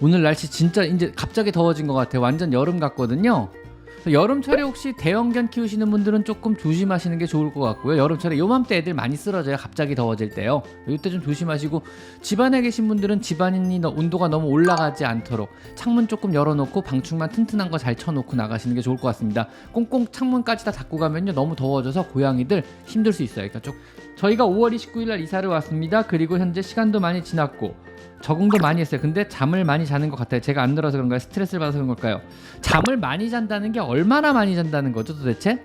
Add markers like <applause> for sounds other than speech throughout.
오늘 날씨 진짜 이제 갑자기 더워진 것 같아요. 완전 여름 같거든요. 여름철에 혹시 대형견 키우시는 분들은 조금 조심하시는 게 좋을 것 같고요. 여름철에 요맘때 애들 많이 쓰러져요. 갑자기 더워질 때요. 이때 좀 조심하시고 집안에 계신 분들은 집안이 너- 온도가 너무 올라가지 않도록 창문 조금 열어놓고 방충망 튼튼한 거 잘 쳐놓고 나가시는 게 좋을 것 같습니다. 꽁꽁 창문까지 다 닫고 가면요 너무 더워져서 고양이들 힘들 수 있어요. 그러니까 좀 저희가 5월 29일 날 이사를 왔습니다. 그리고 현재 시간도 많이 지났고 적응도 많이 했어요. 근데 잠을 많이 자는 것 같아요. 제가 안 들어서 그런가요? 스트레스를 받아서 그런 걸까요? 잠을 많이 잔다는 게 얼마나 많이 잔다는 거죠, 도대체?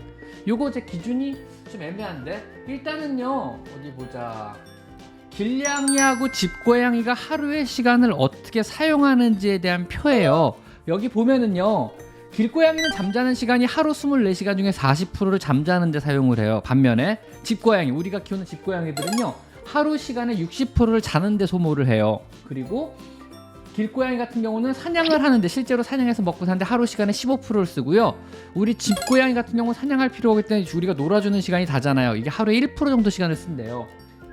요거 제 기준이 좀 애매한데 일단은요 어디 보자. 길냥이하고 집고양이가 하루의 시간을 어떻게 사용하는지에 대한 표예요. 여기 보면은요. 길고양이는 잠자는 시간이 하루 24시간 중에 40%를 잠자는 데 사용을 해요. 반면에 집고양이, 우리가 키우는 집고양이들은요. 하루 시간의 60%를 자는 데 소모를 해요. 그리고 길고양이 같은 경우는 사냥을 하는데 실제로 사냥해서 먹고 사는데 하루 시간에 15%를 쓰고요. 우리 집고양이 같은 경우는 사냥할 필요가 없기 때문에 우리가 놀아주는 시간이 다잖아요. 이게 하루에 1% 정도 시간을 쓴대요.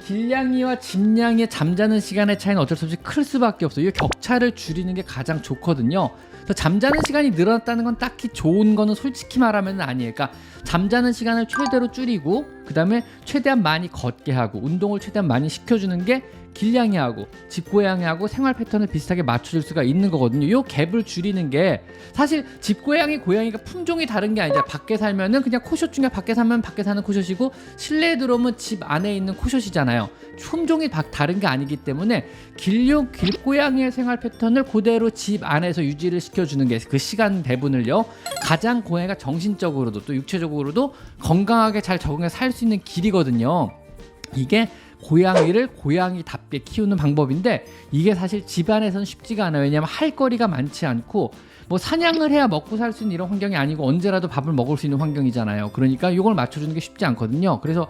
길냥이와 집냥이의 잠자는 시간의 차이는 어쩔 수 없이 클 수밖에 없어요. 이 격차를 줄이는 게 가장 좋거든요. 그래서 잠자는 시간이 늘어났다는 건 딱히 좋은 거는 솔직히 말하면 아니에요. 그러니까 잠자는 시간을 최대로 줄이고 그다음에 최대한 많이 걷게 하고 운동을 최대한 많이 시켜주는 게 길냥이하고 집고양이하고 생활 패턴을 비슷하게 맞춰줄 수가 있는 거거든요. 요 갭을 줄이는 게 사실 집고양이 고양이가 품종이 다른 게 아니라 밖에 살면은 그냥 코숏 중에 밖에 살면 밖에 사는 코숏이고 실내에 들어오면 집 안에 있는 코숏이잖아요. 품종이 바- 다른 게 아니기 때문에 길용 길고양이의 생활 패턴을 그대로 집 안에서 유지를 시켜주는 게 그 시간 배분을요 가장 고양이가 정신적으로도 또 육체적으로도 건강하게 잘 적응해 살 수 있는 길이거든요. 이게 고양이를 고양이답게 키우는 방법인데 이게 사실 집안에서는 쉽지가 않아요. 왜냐하면 할 거리가 많지 않고 뭐 사냥을 해야 먹고 살 수 있는 이런 환경이 아니고 언제라도 밥을 먹을 수 있는 환경이잖아요. 그러니까 이걸 맞춰주는 게 쉽지 않거든요. 그래서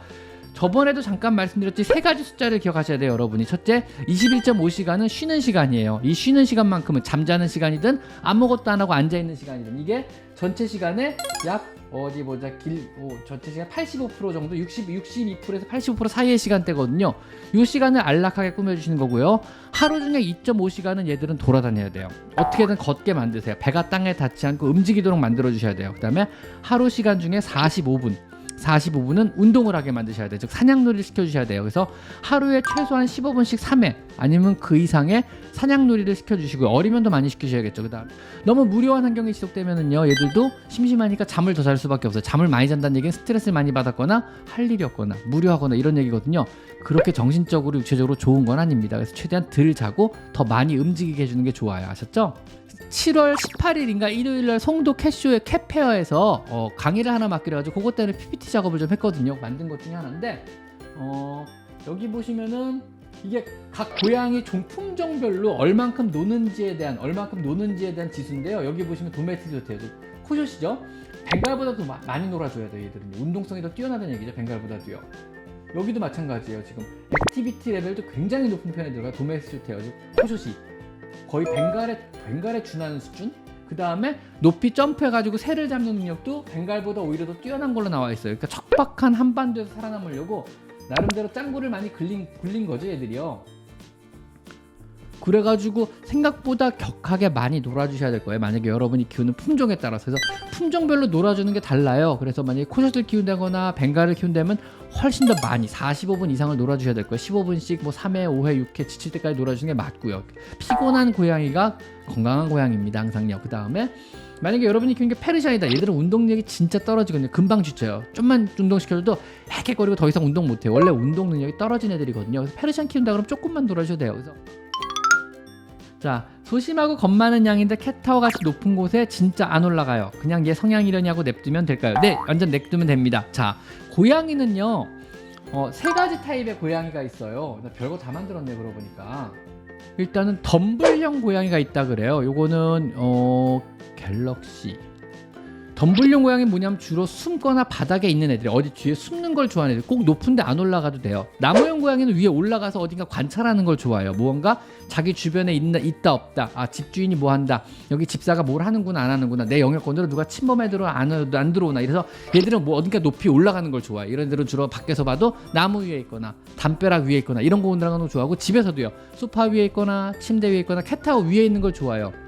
저번에도 잠깐 말씀드렸지 세 가지 숫자를 기억하셔야 돼요, 여러분이. 첫째, 21.5시간은 쉬는 시간이에요. 이 쉬는 시간만큼은 잠자는 시간이든 아무것도 안 하고 앉아 있는 시간이든 이게 전체 시간의 약 어디 보자 길 오, 전체 시간 85% 정도 60 62%에서 85% 사이의 시간대거든요. 이 시간을 안락하게 꾸며주시는 거고요. 하루 중에 2.5시간은 얘들은 돌아다녀야 돼요. 어떻게든 걷게 만드세요. 배가 땅에 닿지 않고 움직이도록 만들어 주셔야 돼요. 그 다음에 하루 시간 중에 45분 45분은 운동을 하게 만드셔야 돼요. 즉 사냥놀이를 시켜주셔야 돼요. 그래서 하루에 최소한 15분씩 3회 아니면 그 이상의 사냥놀이를 시켜주시고요. 어리면 더 많이 시키셔야겠죠. 그다음 너무 무료한 환경이 지속되면은요, 얘들도 심심하니까 잠을 더 잘 수밖에 없어요. 잠을 많이 잔다는 얘기는 스트레스를 많이 받았거나 할 일이 없거나 무료하거나 이런 얘기거든요. 그렇게 정신적으로 육체적으로 좋은 건 아닙니다. 그래서 최대한 덜 자고 더 많이 움직이게 해주는 게 좋아요. 아셨죠? 7월 18일인가 일요일 날 송도 캐쇼의 캐페어에서 어, 강의를 하나 맡기려 가지고 그것 때문에 PPT 작업을 좀 했거든요. 만든 것 중에 하나인데 어, 여기 보시면은 이게 각 고양이 종 품종별로 얼만큼 노는지에 대한 얼만큼 노는지에 대한 지수인데요. 여기 보시면 도메티도테요. 코숏이죠. 벵갈보다도 마- 많이 놀아줘야 돼요. 얘들은 운동성이 더 뛰어나다는 얘기죠. 벵갈보다도요. 여기도 마찬가지예요. 지금 액티비티 레벨도 굉장히 높은 편에 들어가 도메스티테요. 코숏이 거의 벵갈에 벵갈에 준하는 수준. 그 다음에 높이 점프해가지고 새를 잡는 능력도 벵갈보다 오히려 더 뛰어난 걸로 나와 있어요. 그러니까 척박한 한반도에서 살아남으려고 나름대로 짱구를 많이 굴린, 굴린 거죠, 얘들이요. 그래가지고 생각보다 격하게 많이 놀아주셔야 될 거예요. 만약에 여러분이 키우는 품종에 따라서 그래서 품종별로 놀아주는 게 달라요. 그래서 만약에 코숏을 키운다거나 벵갈을 키운다면 훨씬 더 많이 45분 이상을 놀아주셔야 될 거예요. 15분씩 뭐 3회, 5회, 6회 지칠 때까지 놀아주는 게 맞고요. 피곤한 고양이가 건강한 고양이입니다. 항상요. 그 다음에 만약에 여러분이 키우는 게 페르시안이다. 얘들은 운동력이 진짜 떨어지거든요. 금방 지쳐요. 좀만 운동시켜줘도 헥헥거리고 더 이상 운동 못해요. 원래 운동 능력이 떨어진 애들이거든요. 그래서 페르시안 키운다 그러면 조금만 놀아줘도 돼요. 그래서 자 소심하고 겁 많은 양인데 캣타워 같이 높은 곳에 진짜 안 올라가요. 그냥 얘 성향이려냐고 냅두면 될까요? 네, 완전 냅두면 됩니다. 자 고양이는요 어, 세 가지 타입의 고양이가 있어요. 나 별거 다 만들었네 그러고 보니까 일단은 덤블형 고양이가 있다 그래요. 요거는 어 갤럭시 덤불용 고양이 뭐냐면 주로 숨거나 바닥에 있는 애들이 어디 뒤에 숨는 걸 좋아하는 애들. 꼭 높은데 안 올라가도 돼요. 나무형 고양이는 위에 올라가서 어딘가 관찰하는 걸 좋아해요. 무언가 자기 주변에 있나, 있다 없다. 아 집주인이 뭐 한다. 여기 집사가 뭘 하는구나 안 하는구나. 내 영역권으로 누가 침범해 들어 안, 안 들어오나. 이래서 얘들은 뭐 어딘가 높이 올라가는 걸 좋아해. 이런 애들은 주로 밖에서 봐도 나무 위에 있거나 담벼락 위에 있거나 이런 거 올라가는 걸 좋아하고 집에서도요. 소파 위에 있거나 침대 위에 있거나 캣타워 위에 있는 걸 좋아해요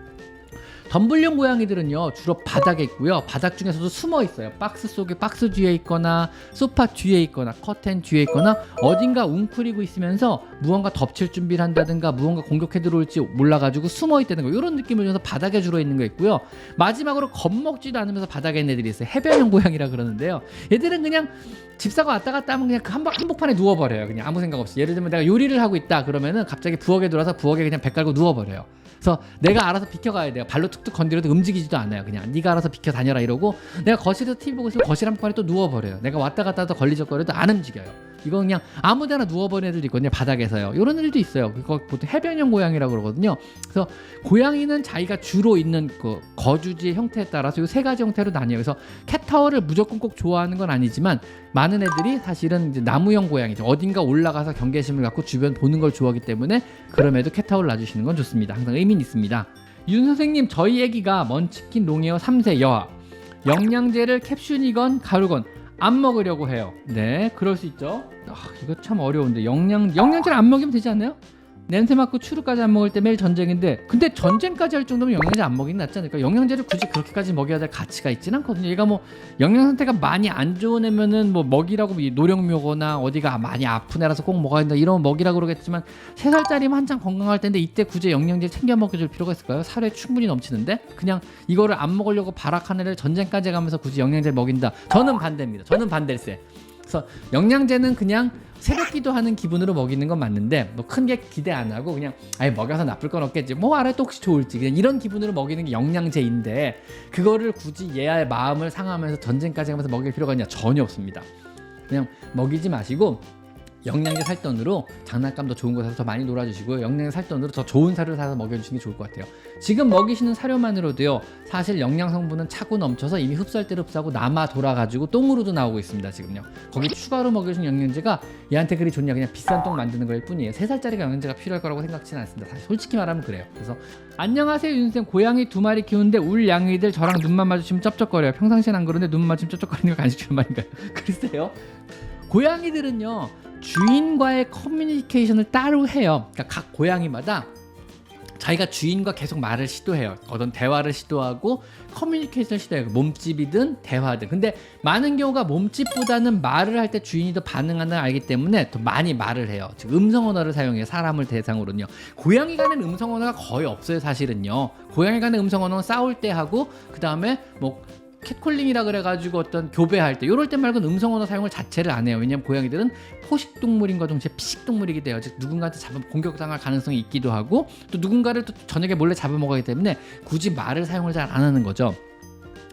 덤불용 고양이들은요 주로 바닥에 있고요. 바닥 중에서도 숨어 있어요. 박스 속에 박스 뒤에 있거나 소파 뒤에 있거나 커튼 뒤에 있거나 어딘가 웅크리고 있으면서 무언가 덮칠 준비를 한다든가 무언가 공격해 들어올지 몰라가지고 숨어 있다는 거 이런 느낌을 줘서 바닥에 주로 있는 거 있고요. 마지막으로 겁먹지도 않으면서 바닥에 있는 애들이 있어요. 해변형 고양이라 그러는데요. 얘들은 그냥 집사가 왔다 갔다 하면 그냥 그 한복, 한복판에 누워버려요. 그냥 아무 생각 없이. 예를 들면 내가 요리를 하고 있다 그러면은 갑자기 부엌에 들어와서 부엌에 그냥 배 깔고 누워버려요 그래서 내가 알아서 비켜가야 돼요. 발로 툭툭 건드려도 움직이지도 않아요. 그냥 네가 알아서 비켜 다녀라 이러고 내가 거실에서 TV 보고 있으면 거실 한복판에 또 누워버려요. 내가 왔다 갔다 해도 걸리적거려도 안 움직여요. 이거 그냥 아무데나 누워버리는 애들도 있거든요. 바닥에서요. 이런 애들도 있어요. 그거 보통 해변형 고양이라고 그러거든요. 그래서 고양이는 자기가 주로 있는 그 거주지의 형태에 따라서 이 세 가지 형태로 나뉘어요. 그래서 캣타워를 무조건 꼭 좋아하는 건 아니지만 많은 애들이 사실은 이제 나무형 고양이죠. 어딘가 올라가서 경계심을 갖고 주변 보는 걸 좋아하기 때문에 그럼에도 캣타워를 놔주시는 건 좋습니다. 항상 의미는 있습니다. 윤 선생님 저희 애기가 먼치킨 롱에어 3세 여아 영양제를 캡슐이건 가루건 안 먹으려고 해요. 네, 그럴 수 있죠. 아, 이거 참 어려운데 영양 영양제를 안 먹이면 되지 않나요? 냄새 맡고 추루까지 안 먹을 때 매일 전쟁인데 근데 전쟁까지 할 정도면 영양제 안 먹이는 낫지 않을까? 영양제를 굳이 그렇게까지 먹여야 될 가치가 있진 않거든요. 얘가 뭐 영양 상태가 많이 안 좋은 애면은 뭐 먹이라고 뭐 노령묘거나 어디가 많이 아픈 애라서 꼭 먹어야 된다 이런 먹이라고 그러겠지만 세 살짜리면 한창 건강할 텐데 이때 굳이 영양제 챙겨 먹여줄 필요가 있을까요? 살에 충분히 넘치는데 그냥 이거를 안 먹으려고 발악한 애를 전쟁까지 가면서 굳이 영양제를 먹인다. 저는 반대입니다. 저는 반대일세. 그래서 영양제는 그냥 새벽 기도하는 기분으로 먹이는 건 맞는데 뭐 큰 게 기대 안 하고 그냥 아예 먹여서 나쁠 건 없겠지. 뭐 알아 또 혹시 좋을지. 그냥 이런 기분으로 먹이는 게 영양제인데 그거를 굳이 얘의 마음을 상하면서 전쟁까지 가면서 먹일 필요가 있냐? 전혀 없습니다. 그냥 먹이지 마시고 영양제 살 돈으로 장난감도 좋은 거 사서 더 많이 놀아주시고요. 영양제 살 돈으로 더 좋은 사료를 사서 먹여주시는 게 좋을 것 같아요. 지금 먹이시는 사료만으로도요. 사실 영양 성분은 차고 넘쳐서 이미 흡수할 대로 흡수하고 남아 돌아가지고 똥으로도 나오고 있습니다. 지금요. 거기 추가로 먹여주는 영양제가 얘한테 그리 좋냐 그냥 비싼 똥 만드는 거일 뿐이에요. 세 살짜리가 영양제가 필요할 거라고 생각지는 않습니다. 사실 솔직히 말하면 그래요. 그래서 안녕하세요 윤쌤 고양이 두 마리 키우는데 울 양이들 저랑 눈만 마주치면 쩝쩝거려요. 평상시엔 안 그러는데 눈 마주치면 쩝쩝거리는 거 간식 주는 말인가요? 글쎄요. 고양이들은요 주인과의 커뮤니케이션을 따로 해요. 그러니까 각 고양이마다 자기가 주인과 계속 말을 시도해요. 어떤 대화를 시도하고 커뮤니케이션을 시도해요. 몸집이든 대화든. 근데 많은 경우가 몸집보다는 말을 할 때 주인이 더 반응하는 걸 알기 때문에 더 많이 말을 해요. 즉 음성 언어를 사용해요. 사람을 대상으로는요. 고양이 간의 음성 언어가 거의 없어요. 사실은요. 고양이 간의 음성 언어는 싸울 때 하고 그 다음에 뭐 캣콜링이라 그래가지고 어떤 교배할 때 이럴 때 말고는 음성 언어 사용을 자체를 안 해요. 왜냐면 고양이들은 포식 동물인과 동시에 피식 동물이기 때문에 즉 누군가한테 잡아 공격당할 가능성이 있기도 하고 또 누군가를 또 저녁에 몰래 잡아먹기 때문에 굳이 말을 사용을 잘 안 하는 거죠.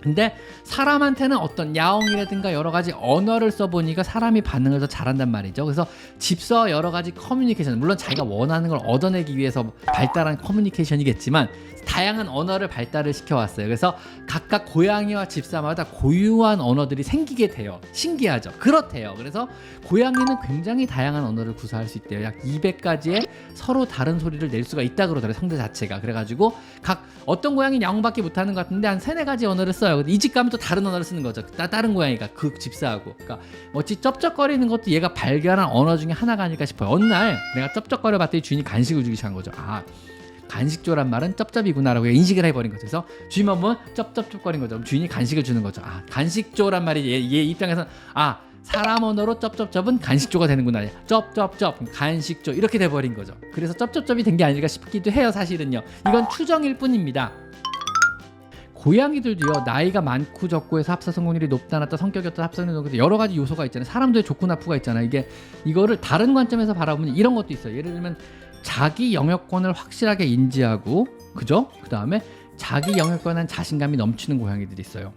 근데 사람한테는 어떤 야옹이라든가 여러 가지 언어를 써보니까 사람이 반응을 더 잘한단 말이죠. 그래서 집서 여러 가지 커뮤니케이션, 물론 자기가 원하는 걸 얻어내기 위해서 발달한 커뮤니케이션이겠지만 다양한 언어를 발달을 시켜왔어요. 그래서 각각 고양이와 집사마다 고유한 언어들이 생기게 돼요. 신기하죠? 그렇대요. 그래서 고양이는 굉장히 다양한 언어를 구사할 수 있대요. 약 200가지의 서로 다른 소리를 낼 수가 있다 그러더라고요. 성대 자체가. 그래가지고 각 어떤 고양이는 야옹밖에 못하는 것 같은데 한 세네 가지 언어를 써요. 이 집 가면 또 다른 언어를 쓰는 거죠. 따, 다른 고양이가 그 집사하고. 그러니까 어찌 쩝쩝거리는 것도 얘가 발견한 언어 중에 하나가 아닐까 싶어요. 어느 날 내가 쩝쩝거려 봤더니 주인이 간식을 주기 시작한 거죠. 아 간식조란 말은 쩝쩝이구나라고 인식을 해버린 거죠. 그래서 주인만 보면 쩝쩝쩝거린 거죠. 주인이 간식을 주는 거죠. 아 간식조란 말이 얘, 얘 입장에서는 아 사람 언어로 쩝쩝쩝은 간식조가 되는구나. 쩝쩝쩝 간식조 이렇게 돼버린 거죠. 그래서 쩝쩝쩝이 된 게 아닐까 싶기도 해요. 사실은요. 이건 추정일 뿐입니다. 고양이들도요 나이가 많고 적고 해서 합사 성공률이 높다 낮다 성격이 어떤 합사 성공률이 높다 여러 가지 요소가 있잖아요. 사람들의 좋고 나쁘가 있잖아요. 이게 이거를 다른 관점에서 바라보면 이런 것도 있어요. 예를 들면 자기 영역권을 확실하게 인지하고 그죠? 그 다음에 자기 영역권에 자신감이 넘치는 고양이들이 있어요.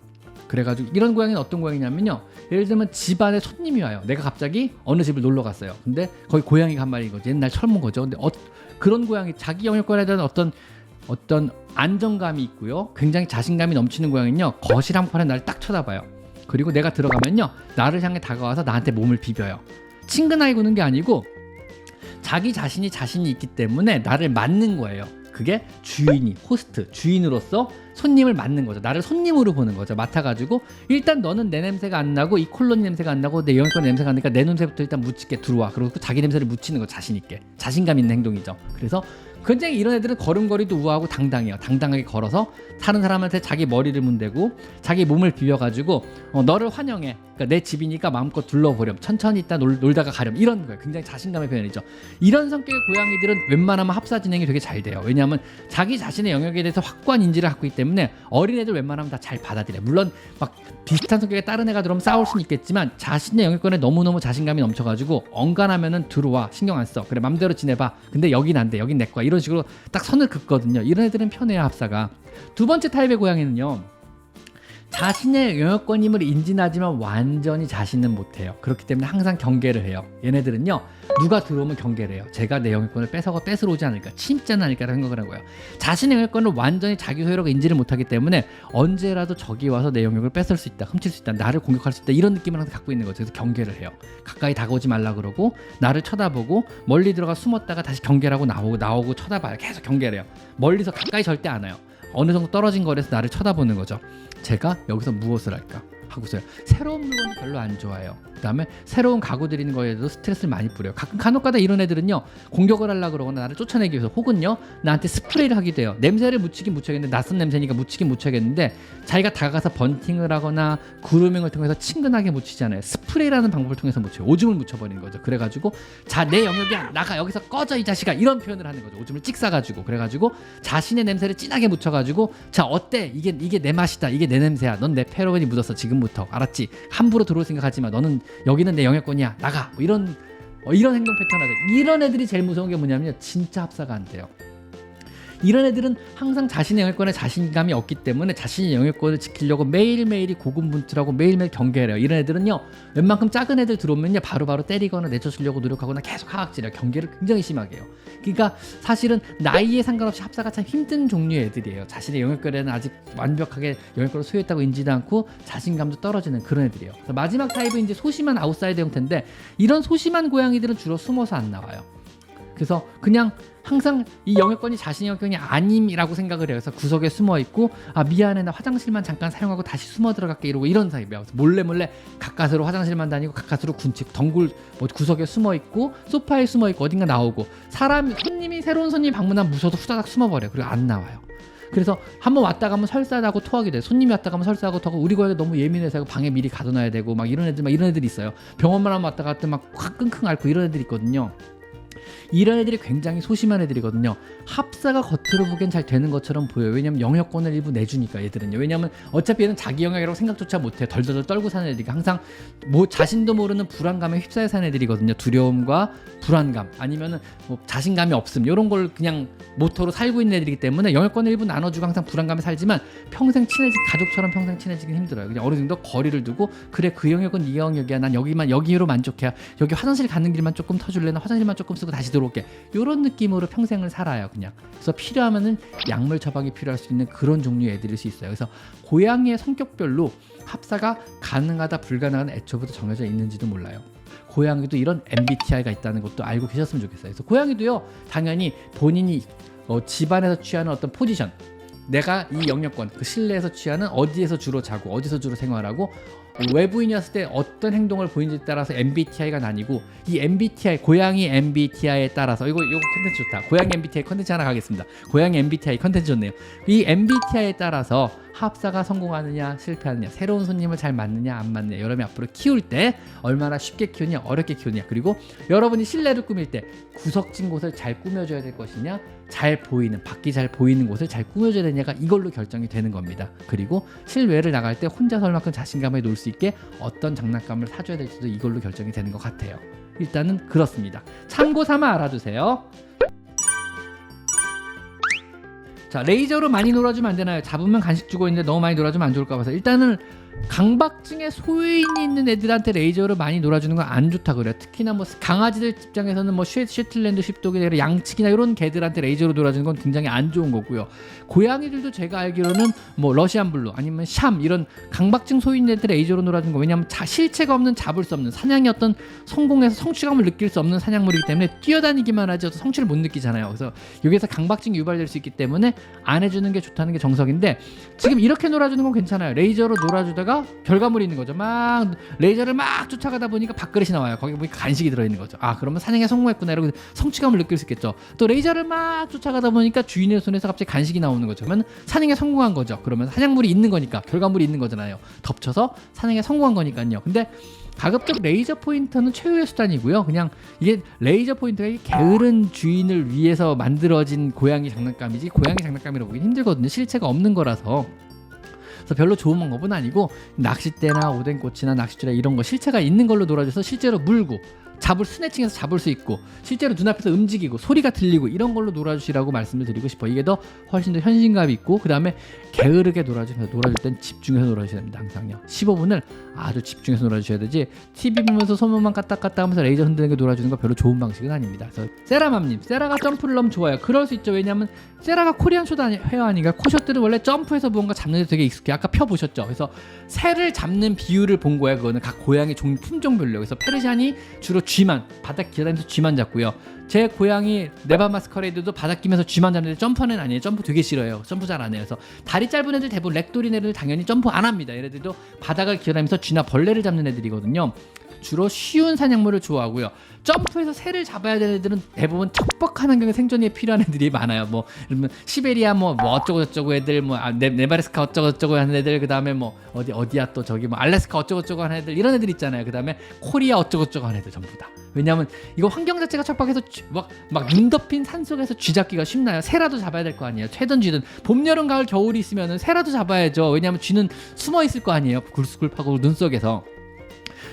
그래가지고 이런 고양이는 어떤 고양이냐면요. 예를 들면 집안에 손님이 와요. 내가 갑자기 어느 집을 놀러 갔어요. 근데 거기 고양이가 한 마리인 거죠 옛날 철문 거죠. 근데 어, 그런 고양이 자기 영역권에 대한 어떤 어떤 안정감이 있고요. 굉장히 자신감이 넘치는 고양이는요. 거실 한편에 나를 딱 쳐다봐요. 그리고 내가 들어가면요. 나를 향해 다가와서 나한테 몸을 비벼요. 친근하게 구는 게 아니고 자기 자신이 자신이 있기 때문에 나를 맞는 거예요. 그게 주인이 호스트 주인으로서 손님을 맞는 거죠. 나를 손님으로 보는 거죠. 맡아가지고 일단 너는 내 냄새가 안 나고 이 콜로니 냄새가 안 나고 내 영양권 냄새가 안 나니까 내 냄새부터 일단 묻히게 들어와. 그리고 그 자기 냄새를 묻히는 거 자신 있게 자신감 있는 행동이죠. 그래서 굉장히 이런 애들은 걸음걸이도 우아하고 당당해요. 당당하게 걸어서 다른 사람한테 자기 머리를 문대고 자기 몸을 비벼가지고 어, 너를 환영해. 그러니까 내 집이니까 마음껏 둘러보렴. 천천히 있다 놀, 놀다가 가렴. 이런 거예요. 굉장히 자신감의 표현이죠. 이런 성격의 고양이들은 웬만하면 합사 진행이 되게 잘 돼요. 왜냐하면 자기 자신의 영역에 대해서 확고한 인지를 갖고 있기 때문에 어린애들 웬만하면 다 잘 받아들여요. 물론 막 비슷한 성격의 다른 애가 들어오면 싸울 수는 있겠지만 자신의 영역권에 너무너무 자신감이 넘쳐가지고 엉간하면은 들어와 신경 안 써. 그래 맘대로 지내봐. 근데 여긴 안 돼. 여긴 내 거야. 이런 식으로 딱 선을 긋거든요. 이런 애들은 편해요 합사가. 두 번째 타입의 고양이는요. 자신의 영역권임을 인지하지만 완전히 자신은 못해요. 그렇기 때문에 항상 경계를 해요. 얘네들은요, 누가 들어오면 경계를 해요. 제가 내 영역권을 뺏어가 뺏으러 오지 않을까, 침입지 않을까라는 생각을 하고요. 자신의 영역권을 완전히 자기 소유라고 인지를 못하기 때문에 언제라도 적이 와서 내 영역을 뺏을 수 있다, 훔칠 수 있다, 나를 공격할 수 있다 이런 느낌을 항상 갖고 있는 거죠. 그래서 경계를 해요. 가까이 다가오지 말라 그러고 나를 쳐다보고 멀리 들어가 숨었다가 다시 경계를 하고 나오고 나오고 쳐다봐요. 계속 경계를 해요. 멀리서 가까이 절대 안 와요. 어느 정도 떨어진 거리에서 나를 쳐다보는 거죠. 제가 여기서 무엇을 할까 하고서요. 새로운 물건 별로 안 좋아해요. 그다음에 새로운 가구 들이는 거에도 스트레스를 많이 뿌려요. 가끔 간혹가다 이런 애들은요 공격을 하려 그러거나 나를 쫓아내기 위해서 혹은요 나한테 스프레이를 하기도 해요. 냄새를 묻히긴 묻혀야겠는데 낯선 냄새니까 묻히긴 묻혀야겠는데 자기가 다가가서 번팅을 하거나 그루밍을 통해서 친근하게 묻히잖아요. 스프레이라는 방법을 통해서 묻혀요. 오줌을 묻혀버리는 거죠. 그래가지고 자 내 영역이야 나가 여기서 꺼져 이 자식아 이런 표현을 하는 거죠. 오줌을 찍 싸가지고 그래가지고 자신의 냄새를 진하게 묻혀가지고 자 어때 이게 이게 내 맛이다 이게 내 냄새야 넌 내 페로몬이 묻었어 지금 부터. 알았지? 함부로 들어올 생각하지 마. 너는 여기는 내 영역권이야. 나가. 뭐 이런 어, 이런 행동 패턴 하죠. 이런 애들이 제일 무서운 게 뭐냐면요. 진짜 합사가 안 돼요 이런 애들은 항상 자신의 영역권에 자신감이 없기 때문에 자신의 영역권을 지키려고 매일매일이 고군분투하고 매일매일 경계를 해요. 이런 애들은요 웬만큼 작은 애들 들어오면요 바로바로 때리거나 내쫓으려고 노력하거나 계속 하악질해요. 경계를 굉장히 심하게 해요. 그러니까 사실은 나이에 상관없이 합사가 참 힘든 종류의 애들이에요. 자신의 영역권에는 아직 완벽하게 영역권을 소유했다고 인지도 않고 자신감도 떨어지는 그런 애들이에요. 마지막 타입은 이제 소심한 아웃사이더 형태인데 이런 소심한 고양이들은 주로 숨어서 안 나와요. 그래서 그냥 항상 이 영역권이 자신의 영역권이 아님이라고 생각을. 그래서 구석에 숨어 있고 아 미안해 나 화장실만 잠깐 사용하고 다시 숨어 들어갈게 이러고 이런. 그래서 몰래 몰래 가까스로 화장실만 다니고 가까스로 군집 덩굴 뭐 구석에 숨어 있고 소파에 숨어 있고 어딘가 나오고 사람 손님이 새로운 손님 방문하면 무서워서 후다닥 숨어 버려. 요 그리고 안 나와요. 그래서 한번 왔다 가면 설사하고 토하게 돼. 손님이 왔다 가면 설사하고 토하고 우리 고양이 너무 예민해서 방에 미리 가둬놔야 되고 막 이런 애들 막 이런 애들이 있어요. 병원만 한번 왔다 갔다 막 확 끙끙 앓고 이런 애들이 있거든요. 이런 애들이 굉장히 소심한 애들이거든요. 합사가 겉으로 보기엔 잘 되는 것처럼 보여요. 왜냐면 영역권을 일부 내주니까 얘들은요. 왜냐면 어차피 얘는 자기 영역이라고 생각조차 못해. 덜덜덜 떨고 사는 애들이 항상 뭐 자신도 모르는 불안감에 휩싸여 사는 애들이거든요. 두려움과 불안감 아니면은 뭐 자신감이 없음 이런 걸 그냥 모토로 살고 있는 애들이기 때문에 영역권을 일부 나눠주고 항상 불안감에 살지만 평생 친해지 가족처럼 평생 친해지긴 힘들어요. 그냥 어느 정도 거리를 두고 그래 그 영역은 네 영역이야. 난 여기만 여기로 만족해. 여기 화장실 가는 길만 조금 터줄래? 나 화장실만 조금 쓰고 다시 들어올게. 이런 느낌으로 평생을 살아요. 그냥. 그래서 필요하면은 약물 처방이 필요할 수 있는 그런 종류의 애들일 수 있어요. 그래서 고양이의 성격별로 합사가 가능하다 불가능한 애초부터 정해져 있는지도 몰라요. 고양이도 이런 MBTI가 있다는 것도 알고 계셨으면 좋겠어요. 그래서 고양이도요, 당연히 본인이 어, 집안에서 취하는 어떤 포지션, 내가 이 영역권, 그 실내에서 취하는 어디에서 주로 자고 어디서 주로 생활하고 외부인이었을 때 어떤 행동을 보이는지에 따라서 MBTI가 나뉘고 이 MBTI 고양이 MBTI에 따라서 이거 이거 컨텐츠 좋다. 고양이 MBTI 컨텐츠 하나 가겠습니다. 고양이 MBTI 컨텐츠 좋네요. 이 MBTI에 따라서 합사가 성공하느냐 실패하느냐 새로운 손님을 잘 맞느냐 안 맞느냐 여러분이 앞으로 키울 때 얼마나 쉽게 키우냐 어렵게 키우냐 그리고 여러분이 실내를 꾸밀 때 구석진 곳을 잘 꾸며줘야 될 것이냐 잘 보이는 밖이 잘 보이는 곳을 잘 꾸며줘야 되냐가 이걸로 결정이 되는 겁니다. 그리고 실외를 나갈 때 혼자 설 만큼 자신감에 놀 수 있게 어떤 장난감을 사줘야 될지도 이걸로 결정이 되는 것 같아요. 일단은 그렇습니다. 참고 삼아 알아두세요 자 레이저로 많이 놀아주면 안 되나요? 잡으면 간식 주고 있는데 너무 많이 놀아주면 안 좋을까 봐서 일단은 강박증에 소인이 있는 애들한테 레이저를 많이 놀아주는 건 안 좋다 그래요. 특히나 뭐 강아지들 입장에서는 뭐 쉐, 쉐틀랜드 아니라 양치기나 이런 개들한테 레이저로 놀아주는 건 굉장히 안 좋은 거고요. 고양이들도 제가 알기로는 뭐 러시안 블루 아니면 샴 이런 강박증 소인 애들 레이저로 놀아주는 거 왜냐하면 자, 실체가 없는 잡을 수 없는 사냥의 어떤 성공에서 성취감을 느낄 수 없는 사냥물이기 때문에 뛰어다니기만 하지 어떤 성취를 못 느끼잖아요. 그래서 여기에서 강박증이 유발될 수 있기 때문에 안 해주는 게 좋다는 게 정석인데 지금 이렇게 놀아주는 건 괜찮아요. 레이저로 놀아주다 가 결과물이 있는 거죠. 막 레이저를 막 쫓아가다 보니까 밥그릇이 나와요. 거기 보니까 간식이 들어있는 거죠. 아 그러면 사냥에 성공했구나 이러고 성취감을 느낄 수 있겠죠. 또 레이저를 막 쫓아가다 보니까 주인의 손에서 갑자기 간식이 나오는 거죠. 그러면 사냥에 성공한 거죠. 그러면 사냥물이 있는 거니까 결과물이 있는 거잖아요. 덮쳐서 사냥에 성공한 거니까요. 근데 가급적 레이저 포인터는 최후의 수단이고요. 그냥 이게 레이저 포인터가 게으른 주인을 위해서 만들어진 고양이 장난감이지 고양이 장난감이라고 보기 힘들거든요. 실체가 없는 거라서. 그래서 별로 좋은 방법은 아니고 낚싯대나 오뎅꽃이나 낚싯줄에 이런 거 실체가 있는 걸로 놀아줘서 실제로 물고 잡을 스네칭해서 잡을 수 있고 실제로 눈앞에서 움직이고 소리가 들리고 이런 걸로 놀아주시라고 말씀을 드리고 싶어 이게 더 훨씬 더 현실감 있고 그 다음에 게으르게 놀아주면서 놀아줄 땐 집중해서 놀아주셔야 됩니다 항상요. 15분을 아주 집중해서 놀아주셔야 되지 TV 보면서 손목만 까딱까딱 하면서 레이저 흔드는 게 놀아주는 거 별로 좋은 방식은 아닙니다. 그래서 세라맘님 세라가 점프를 너무 좋아요. 그럴 수 있죠. 왜냐하면 세라가 코리안 쇼 회화니까 코숏들은 원래 점프해서 무언가 잡는 데 되게 익숙해 아까 펴 보셨죠? 그래서 새를 잡는 비율을 본 거야 그거는. 각 고양이 종 품종별로. 그래서 페르시안이 주로 쥐만 바닥 기다리면서 쥐만 잡고요 제 고양이 네바 마스커레이드도 바닥 끼면서 쥐만 잡는데 점프는 아니에요 점프 되게 싫어요 점프 잘 안 해요 그래서 다리 짧은 애들 대부분 렉돌인 애들 당연히 점프 안 합니다 얘네들도 바닥을 기다리면서 쥐나 벌레를 잡는 애들이거든요 주로 쉬운 사냥물을 좋아하고요. 점프해서 새를 잡아야 되는 애들은 대부분 척박한 환경에 생존이 필요한 애들이 많아요. 뭐 이러면 시베리아 뭐, 뭐 어쩌고 저쩌고 애들 뭐 아, 네, 어쩌고 저쩌고 하는 애들 그다음에 뭐 어디 어디야 또 저기 뭐 알래스카 어쩌고 저쩌고 하는 애들 이런 애들 있잖아요. 그다음에 코리아 어쩌고 저쩌고 하는 애들 전부 다. 왜냐하면 이거 환경 자체가 척박해서 막막눈 덮인 산 속에서 쥐 잡기가 쉽나요? 새라도 잡아야 될 거 아니에요. 최든 쥐든 봄 여름 가을 겨울이 있으면은 새라도 잡아야죠. 왜냐하면 쥐는 숨어 있을 거 아니에요. 굴쑥굴파고 눈 속에서.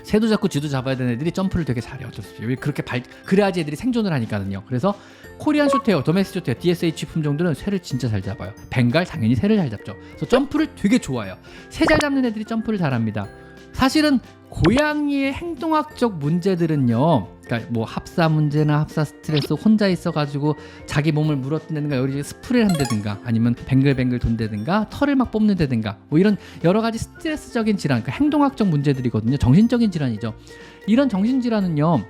새도 잡고 쥐도 잡아야 되는 애들이 점프를 되게 잘해요. 어쩔 수 없이. 왜 그렇게 발 그래야지 애들이 생존을 하니까요. 그래서 코리안 쇼테어, 도메스 쇼테어, DSH 품종들은 새를 진짜 잘 잡아요. 벵갈 당연히 새를 잘 잡죠. 그래서 점프를 되게 좋아해요. 새 잘 잡는 애들이 점프를 잘합니다. 사실은 고양이의 행동학적 문제들은요. 그러니까 뭐 합사 문제나 합사 스트레스 혼자 있어가지고 자기 몸을 물어뜯는가 여기 스프레이를 한다든가 아니면 뱅글뱅글 돈다든가 털을 막 뽑는다든가 뭐 이런 여러 가지 스트레스적인 질환, 그러니까 행동학적 문제들이거든요. 정신적인 질환이죠. 이런 정신 질환은요.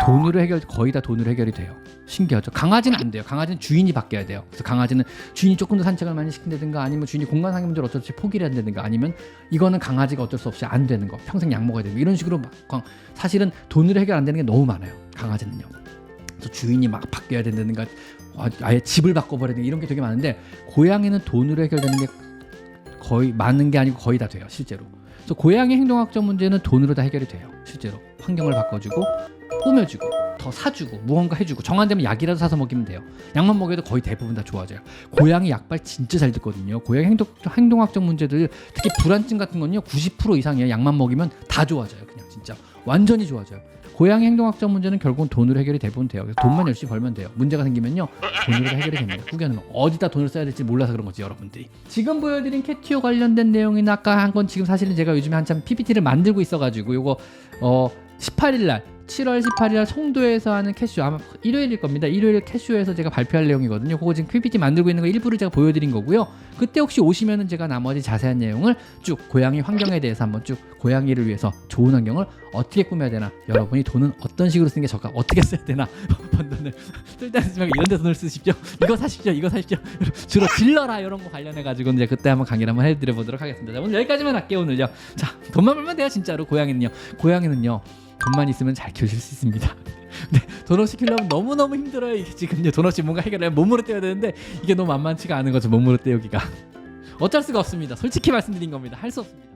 돈으로 해결 거의 다 돈으로 해결이 돼요. 신기하죠. 강아지는 안 돼요. 강아지는 주인이 바뀌어야 돼요. 그래서 강아지는 주인이 조금 더 산책을 많이 시킨다든가 아니면 주인이 공간 상의 문제를 어쩔 수 없이 포기를 한다든가 아니면 이거는 강아지가 어쩔 수 없이 안 되는 거. 평생 약 먹어야 되고 이런 식으로 막 사실은 돈으로 해결 안 되는 게 너무 많아요. 강아지는요. 그래서 주인이 막 바뀌어야 된다든가 아예 집을 되는 이런 게 되게 많은데 고양이는 돈으로 해결되는 게 거의 많은 게 아니고 거의 다 돼요. 실제로. 그래서 고양이 행동학적 문제는 돈으로 다 해결이 돼요. 실제로 환경을 바꿔주고 꾸며주고 더 사주고 무언가 해주고 정한되면 약이라도 사서 먹이면 돼요. 약만 먹여도 거의 대부분 다 좋아져요. 고양이 약발 진짜 잘 듣거든요. 고양이 행동, 행동학적 문제들 특히 불안증 같은 건요 90% 이상이에요. 약만 먹이면 다 좋아져요. 그냥 진짜 완전히 좋아져요. 고양이 행동학적 문제는 결국은 돈으로 해결이 대부분 돼요. 그래서 돈만 열심히 벌면 돼요. 문제가 생기면요 돈으로 해결이 됩니다. 후견은 어디다 돈을 써야 될지 몰라서 그런 거지 여러분들이. 지금 보여드린 캐티오 관련된 내용이나 아까 한 건 지금 사실은 제가 요즘에 한참 PPT를 만들고 있어가지고 요거 어 18일 날 7월 18일 송도에서 하는 캐슈 아마 일요일일 겁니다. 일요일 캐슈에서 제가 발표할 내용이거든요. 그거 지금 PPT 만들고 있는 거 일부를 제가 보여드린 거고요. 그때 혹시 오시면은 제가 나머지 자세한 내용을 쭉 고양이 환경에 대해서 한번 쭉 고양이를 위해서 좋은 환경을 어떻게 꾸며야 되나 여러분이 돈은 어떤 식으로 쓰는 게 적합 어떻게 써야 되나 <laughs> 번 돈을 <laughs> 쓸데없는 이런 데 돈을 쓰십시오. 이거 사십시오. 이거 사십시오. <laughs> 주로 질러라 이런 거 관련해 가지고 이제 그때 한번 강의를 한번 해드려 보도록 하겠습니다. 자, 오늘 여기까지만 할게요 오늘요. 자 돈만 벌면 돼요 진짜로 고양이는요. 고양이는요. 돈만 있으면 잘 키우실 수 있습니다. <laughs> 네, 도넛 시키려면 너무너무 힘들어요. 이게 지금 이제 도넛이 뭔가 해결하면 몸으로 떼야 되는데 이게 너무 만만치가 않은 거죠. 몸으로 떼우기가. <laughs> 어쩔 수가 없습니다. 솔직히 말씀드린 겁니다. 할 수 없습니다.